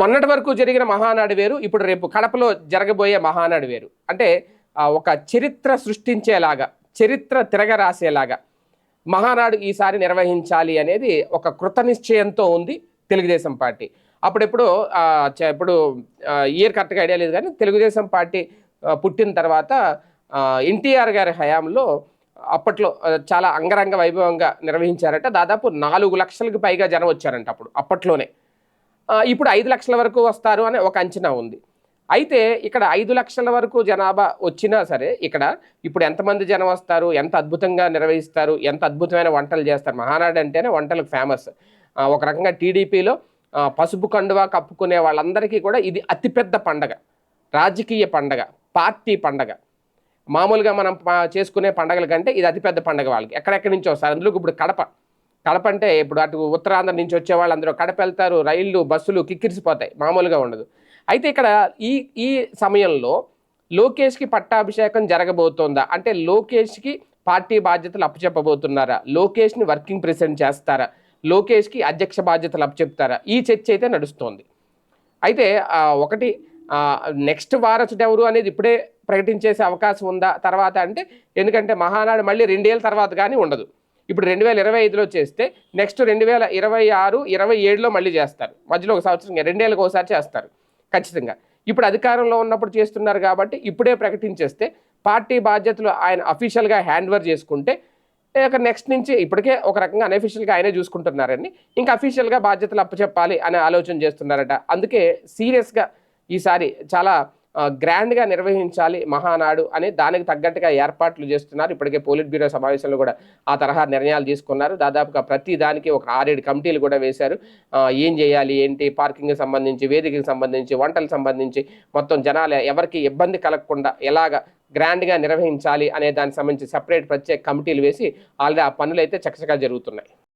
మొన్నటి వరకు జరిగిన మహానాడు వేరు ఇప్పుడు రేపు కడపలో జరగబోయే మహానాడు వేరు. అంటే ఒక చరిత్ర సృష్టించేలాగా చరిత్ర తిరగరాసేలాగా మహానాడు ఈసారి నిర్వహించాలి అనేది ఒక కృత నిశ్చయంతో ఉంది తెలుగుదేశం పార్టీ. అప్పుడెప్పుడు ఇప్పుడు ఇయర్ కరెక్ట్గా ఐడియా లేదు కానీ తెలుగుదేశం పార్టీ పుట్టిన తర్వాత ఎన్టీఆర్ గారి హయాంలో అప్పట్లో చాలా అంగరంగ వైభవంగా నిర్వహించారట. దాదాపు నాలుగు లక్షలకు పైగా జనం వచ్చారంట అప్పుడు అప్పట్లోనే. ఇప్పుడు ఐదు లక్షల వరకు వస్తారు అనే ఒక అంచనా ఉంది. అయితే ఇక్కడ ఐదు లక్షల వరకు జనాభా వచ్చినా సరే ఇక్కడ ఇప్పుడు ఎంతమంది జనం వస్తారు ఎంత అద్భుతంగా నిర్వహిస్తారు ఎంత అద్భుతమైన వంటలు చేస్తారు మహానాడు అంటేనే వంటలకు ఫేమస్ ఒక రకంగా టీడీపీలో పసుపు కండువా కప్పుకునే వాళ్ళందరికీ కూడా ఇది అతిపెద్ద పండగ రాజకీయ పండగ పార్టీ పండగ. మామూలుగా మనం చేసుకునే పండగల కంటే ఇది అతిపెద్ద పండగ వాళ్ళకి. ఎక్కడెక్కడి నుంచి వస్తారు. అందులో ఇప్పుడు కడప. కడప అంటే ఇప్పుడు అటు ఉత్తరాంధ్ర నుంచి వచ్చే వాళ్ళందరూ కడప వెళ్తారు రైళ్ళు బస్సులు కిక్కిరిసిపోతాయి మామూలుగా ఉండదు. అయితే ఇక్కడ ఈ ఈ సమయంలో లోకేష్కి పట్టాభిషేకం జరగబోతోందా? అంటే లోకేష్కి పార్టీ బాధ్యతలు అప్పచెప్పబోతున్నారా? లోకేష్ని వర్కింగ్ ప్రెసిడెంట్ చేస్తారా? లోకేష్కి అధ్యక్ష బాధ్యతలు అప్పచెప్తారా? ఈ చర్చ అయితే నడుస్తోంది. అయితే ఒకటి నెక్స్ట్ వారసుడు ఎవరు అనేది ఇప్పుడే ప్రకటించేసే అవకాశం ఉందా? తర్వాత అంటే ఎందుకంటే మహానాడు మళ్ళీ రెండేళ్ళ తర్వాత కానీ ఉండదు. ఇప్పుడు రెండు వేల ఇరవై ఐదులో చేస్తే నెక్స్ట్ రెండు వేల ఇరవై ఆరు ఇరవై ఏడులో మళ్ళీ చేస్తారు. మధ్యలో ఒక సంవత్సరం రెండేళ్ళకి ఒకసారి చేస్తారు. ఖచ్చితంగా. ఇప్పుడు అధికారంలో ఉన్నప్పుడు చేస్తున్నారు కాబట్టి ఇప్పుడే ప్రకటించేస్తే పార్టీ బాధ్యతలు ఆయన అఫీషియల్గా హ్యాండ్ ఓవర్ చేసుకుంటే ఇక నెక్స్ట్ నుంచి ఇప్పటికే ఒక రకంగా అన్అఫీషియల్గా ఆయనే చూసుకుంటున్నారని ఇంకా అఫీషియల్గా బాధ్యతలు అప్పచెప్పాలి అనే ఆలోచన చేస్తున్నారట. అందుకే సీరియస్గా ఈసారి చాలా గ్రాండ్గా నిర్వహించాలి మహానాడు అని దానికి తగ్గట్టుగా ఏర్పాట్లు చేస్తున్నారు. ఇప్పటికే పోలిట్ బ్యూరో సమావేశంలో కూడా ఆ తరహా నిర్ణయాలు తీసుకున్నారు. దాదాపుగా ప్రతి దానికి ఒక ఆరేడు కమిటీలు కూడా వేశారు. ఏం చేయాలి ఏంటి పార్కింగ్కి సంబంధించి వేదికకి సంబంధించి వంటలకు సంబంధించి మొత్తం జనాలు ఎవరికి ఇబ్బంది కలగకుండా ఎలాగ గ్రాండ్గా నిర్వహించాలి అనే దానికి సంబంధించి సపరేట్ ప్రత్యేక కమిటీలు వేసి ఆల్రెడీ ఆ పనులు అయితే చకచకా జరుగుతున్నాయి.